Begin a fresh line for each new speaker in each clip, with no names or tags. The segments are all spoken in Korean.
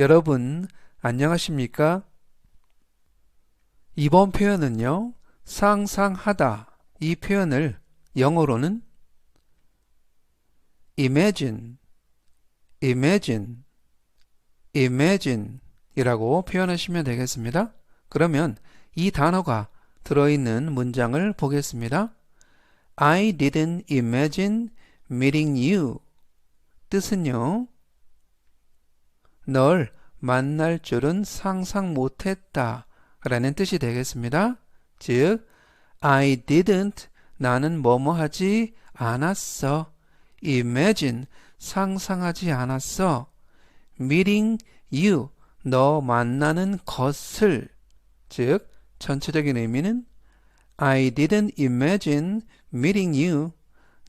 여러분, 안녕하십니까? 이번 표현은요, 상상하다. 이 표현을 영어로는 imagine, imagine, imagine 이라고 표현하시면 되겠습니다. 그러면 이 단어가 들어있는 문장을 보겠습니다. I didn't imagine meeting you. 뜻은요, 널 만날 줄은 상상 못했다. 라는 뜻이 되겠습니다. 즉, I didn't 나는 뭐뭐 하지 않았어. imagine 상상하지 않았어. meeting you 너 만나는 것을 즉 전체적인 의미는 I didn't imagine meeting you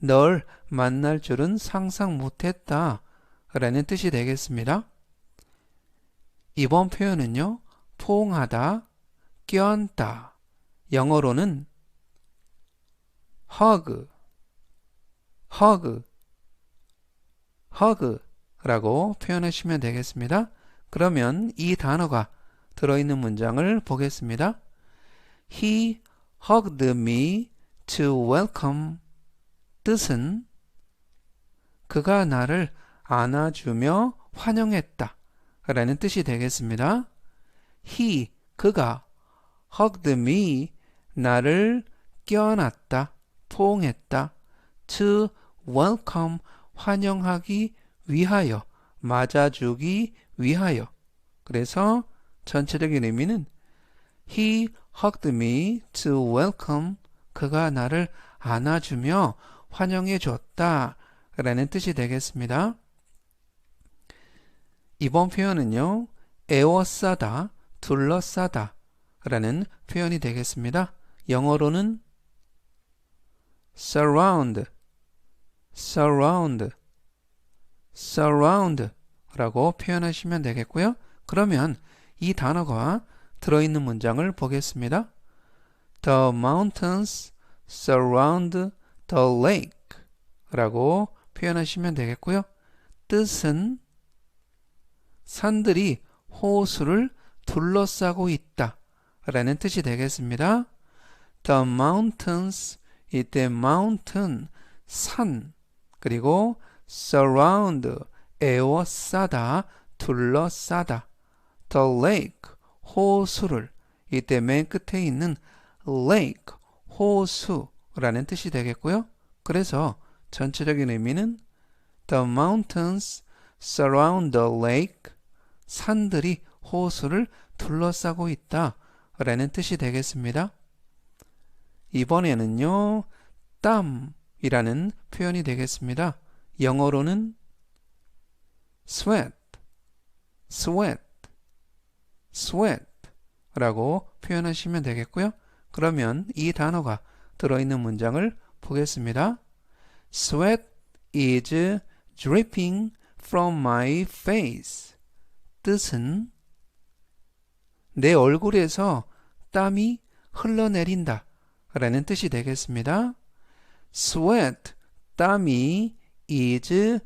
널 만날 줄은 상상 못했다 라는 뜻이 되겠습니다. 이번 표현은요 포옹하다, 껴안다 영어로는 hug, hug, hug 라고 표현하시면 되겠습니다. 그러면 이 단어가 들어있는 문장을 보겠습니다. He hugged me to welcome. 뜻은 그가 나를 안아주며 환영했다. 라는 뜻이 되겠습니다. He, 그가 hugged me, 나를 껴안았다, 포옹했다. to welcome, 환영하기 위하여, 맞아주기 위하여. 그래서 전체적인 의미는 He hugged me to welcome. 그가 나를 안아주며 환영해 줬다. 라는 뜻이 되겠습니다. 이번 표현은요, 에워싸다, 둘러싸다 라는 표현이 되겠습니다. 영어로는 surround, surround, surround 라고 표현하시면 되겠고요. 그러면 이 단어가 들어있는 문장을 보겠습니다. The mountains surround the lake 라고 표현하시면 되겠고요. 뜻은 산들이 호수를 둘러싸고 있다 라는 뜻이 되겠습니다. The mountains 이때 mountain 산 그리고 surround 에워싸다 둘러싸다 the lake 호수를 이때 맨 끝에 있는 lake 호수라는 뜻이 되겠고요. 그래서 전체적인 의미는 the mountains surround the lake 산들이 호수를 둘러싸고 있다 라는 뜻이 되겠습니다. 이번에는요, 땀이라는 표현이 되겠습니다. 영어로는 sweat, sweat, sweat 라고 표현하시면 되겠고요. 그러면 이 단어가 들어있는 문장을 보겠습니다. Sweat is dripping from my face. 뜻은 내 얼굴에서 땀이 흘러내린다 라는 뜻이 되겠습니다. sweat, 땀이 is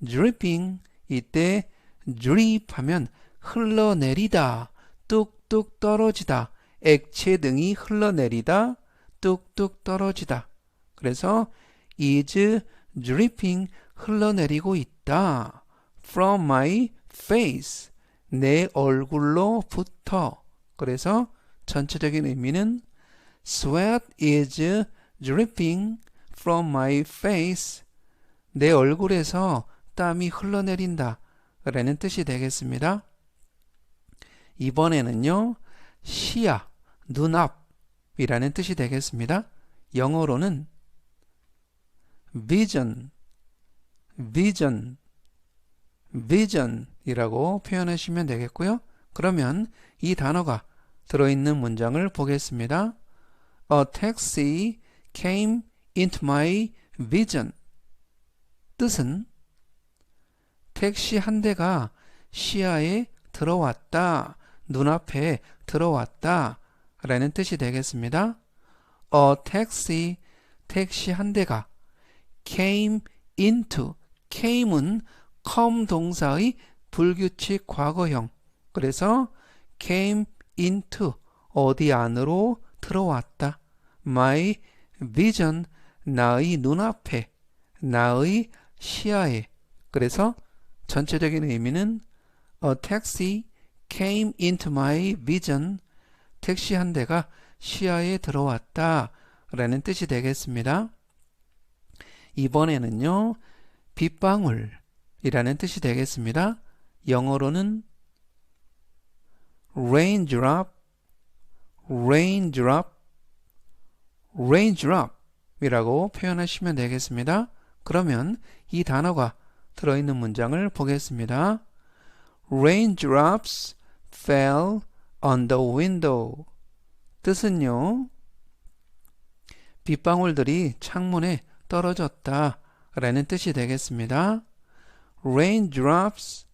dripping, 이때 drip 하면 흘러내리다, 뚝뚝 떨어지다, 액체 등이 흘러내리다, 뚝뚝 떨어지다. 그래서 is dripping, 흘러내리고 있다. from my face, 내 얼굴로부터. 그래서 전체적인 의미는 sweat is dripping from my face. 내 얼굴에서 땀이 흘러내린다. 라는 뜻이 되겠습니다. 이번에는요, 시야, 눈앞이라는 뜻이 되겠습니다. 영어로는 vision, vision, vision이라고 표현하시면 되겠고요. 그러면 이 단어가 들어있는 문장을 보겠습니다. A taxi came into my vision. 뜻은 택시 한 대가 시야에 들어왔다, 눈앞에 들어왔다 라는 뜻이 되겠습니다. A taxi, 택시 한 대가 came into, came은 come 동사의 불규칙 과거형. 그래서 came into 어디 안으로 들어왔다. my vision 나의 눈앞에 나의 시야에 그래서 전체적인 의미는 a taxi came into my vision 택시 한 대가 시야에 들어왔다 라는 뜻이 되겠습니다. 이번에는요 빗방울 이라는 뜻이 되겠습니다. 영어로는 raindrop, raindrop, raindrop 이라고 표현하시면 되겠습니다. 그러면 이 단어가 들어있는 문장을 보겠습니다. Raindrops fell on the window. 뜻은요. 빗방울들이 창문에 떨어졌다 라는 뜻이 되겠습니다. Raindrops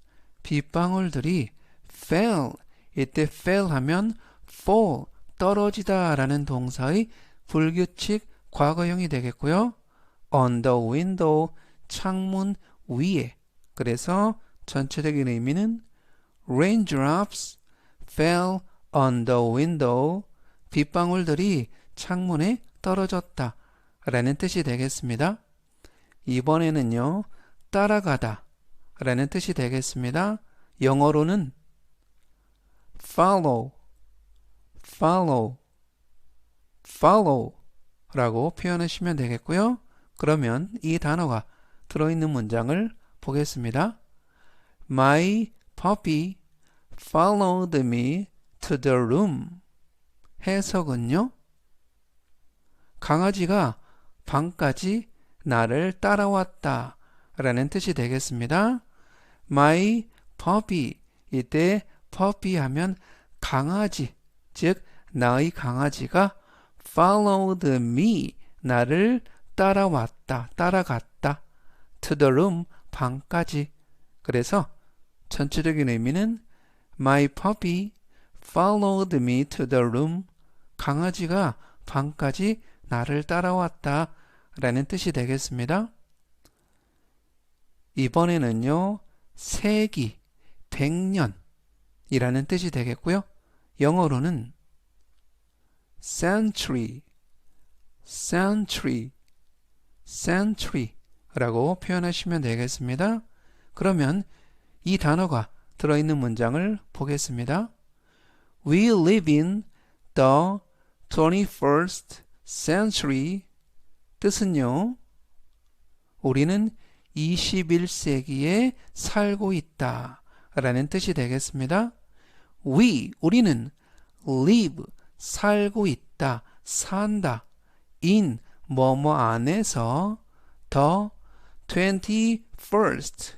빗방울들이 fell 이때 fell 하면 fall 떨어지다 라는 동사의 불규칙 과거형이 되겠고요. on the window 창문 위에 그래서 전체적인 의미는 raindrops fell on the window 빗방울들이 창문에 떨어졌다 라는 뜻이 되겠습니다. 이번에는요 따라가다 라는 뜻이 되겠습니다. 영어로는 follow, follow, follow 라고 표현하시면 되겠고요. 그러면 이 단어가 들어있는 문장을 보겠습니다. My puppy followed me to the room. 해석은요? 강아지가 방까지 나를 따라왔다 라는 뜻이 되겠습니다. My puppy. 이때 puppy 하면 강아지 즉 나의 강아지가 followed me. 나를 따라왔다 따라갔다. to the room 방까지. 그래서 전체적인 의미는 my puppy followed me to the room. 강아지가 방까지 나를 따라왔다 라는 뜻이 되겠습니다. 이번에는요 세기, 백년 이라는 뜻이 되겠고요. 영어로는 century, century, century라고 표현하시면 되겠습니다. 그러면 이 단어가 들어있는 문장을 보겠습니다. We live in the 21st century. 뜻은요. 우리는 21세기에 살고 있다. 라는 뜻이 되겠습니다. We, 우리는 live, 살고 있다, 산다. in, 뭐뭐 안에서 the 21st,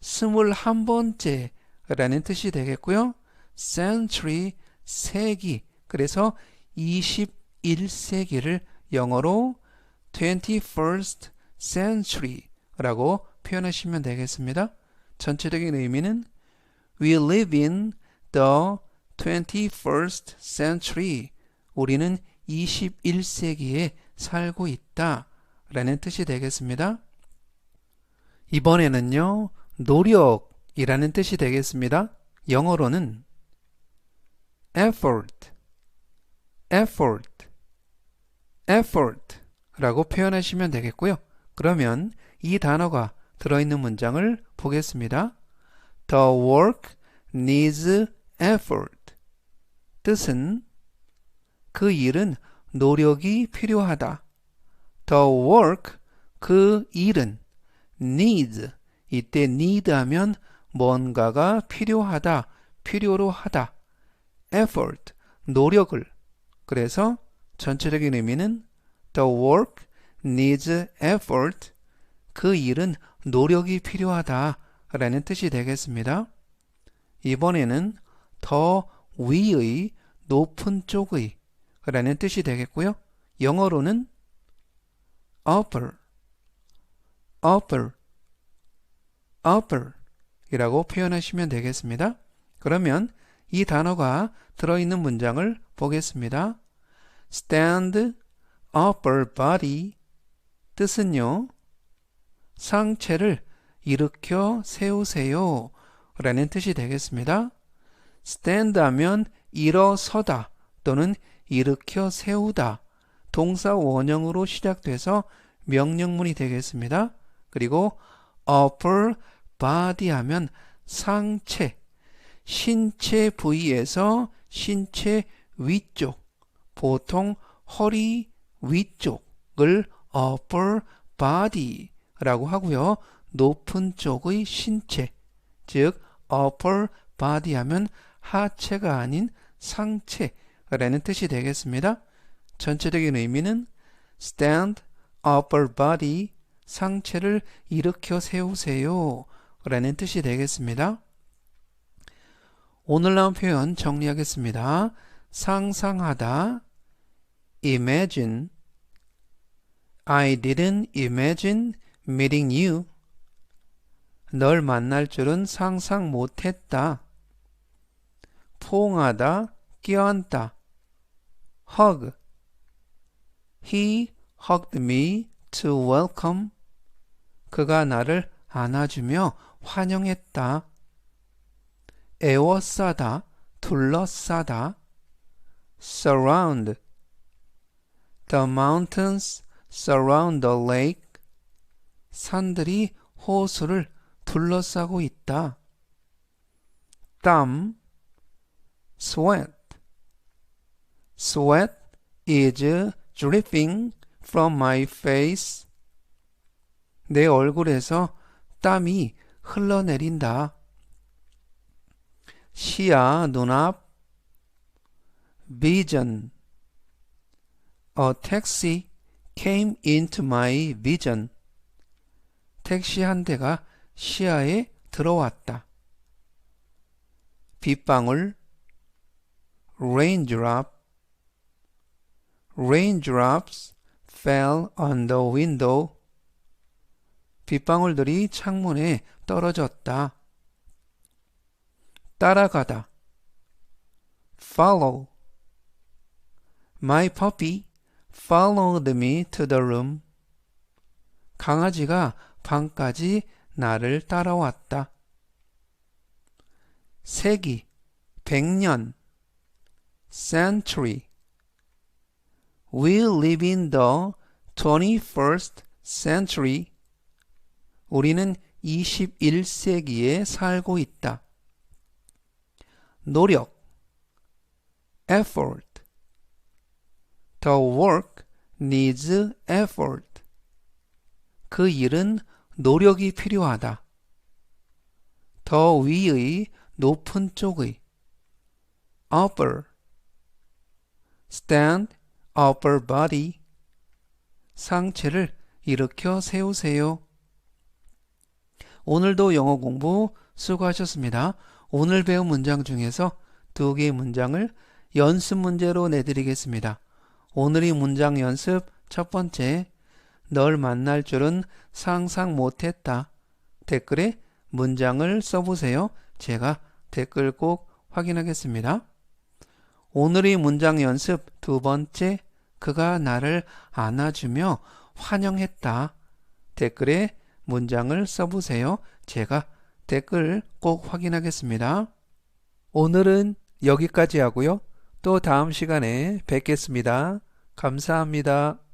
스물한 번째 라는 뜻이 되겠고요. century, 세기. 그래서 21세기를 영어로 21st century 라고 표현하시면 되겠습니다. 전체적인 의미는 We live in the 21st century. 우리는 21세기에 살고 있다. 라는 뜻이 되겠습니다. 이번에는요, 노력이라는 뜻이 되겠습니다. 영어로는 effort, effort, effort 라고 표현하시면 되겠고요. 그러면 이 단어가 들어있는 문장을 보겠습니다. The work needs effort. 뜻은 그 일은 노력이 필요하다. The work, 그 일은 needs, 이때 need 하면 뭔가가 필요하다, 필요로 하다. effort, 노력을. 그래서 전체적인 의미는 the work needs effort. 그 일은 노력이 필요하다 라는 뜻이 되겠습니다. 이번에는 더 위의 높은 쪽의 라는 뜻이 되겠고요. 영어로는 upper, upper, upper 이라고 표현하시면 되겠습니다. 그러면 이 단어가 들어있는 문장을 보겠습니다. stand upper body 뜻은요. 상체를 일으켜 세우세요 라는 뜻이 되겠습니다. stand 하면 일어서다 또는 일으켜 세우다 동사 원형으로 시작돼서 명령문이 되겠습니다. 그리고 upper body 하면 상체, 신체 부위에서 신체 위쪽, 보통 허리 위쪽을 upper body 라고 하고요. 높은 쪽의 신체, 즉 upper body 하면 하체가 아닌 상체라는 뜻이 되겠습니다. 전체적인 의미는 stand upper body 상체를 일으켜 세우세요 라는 뜻이 되겠습니다. 오늘 나온 표현 정리하겠습니다. 상상하다 imagine I didn't imagine meeting you 널 만날 줄은 상상 못했다. 포옹하다, 끼얹다. hug He hugged me to welcome. 그가 나를 안아주며 환영했다. 에워싸다, 둘러싸다. surround. The mountains surround the lake. 산들이 호수를 둘러싸고 있다. 땀, sweat. sweat is dripping from my face. 내 얼굴에서 땀이 흘러내린다. 시야, 눈앞, vision. A taxi came into my vision. 택시 한 대가 시야에 들어왔다. 빗방울, raindrop. Raindrops fell on the window. 빗방울들이 창문에 떨어졌다. 따라가다. follow. My puppy followed me to the room. 강아지가 방까지 나를 따라왔다. 세기, 백년, century. We live in the 21st century. 우리는 21세기에 살고 있다. 노력 effort The work needs effort. 그 일은 노력이 필요하다. 더 위의 높은 쪽의 upper stand upper body 상체를 일으켜 세우세요. 오늘도 영어 공부 수고하셨습니다. 오늘 배운 문장 중에서 두 개의 문장을 연습 문제로 내드리겠습니다. 오늘의 문장 연습 첫 번째 널 만날 줄은 상상 못했다. 댓글에 문장을 써보세요. 제가 댓글 꼭 확인하겠습니다. 오늘의 문장 연습 두 번째 그가 나를 안아주며 환영했다. 댓글에 문장을 써보세요. 제가 댓글 꼭 확인하겠습니다. 오늘은 여기까지 하고요. 또 다음 시간에 뵙겠습니다. 감사합니다.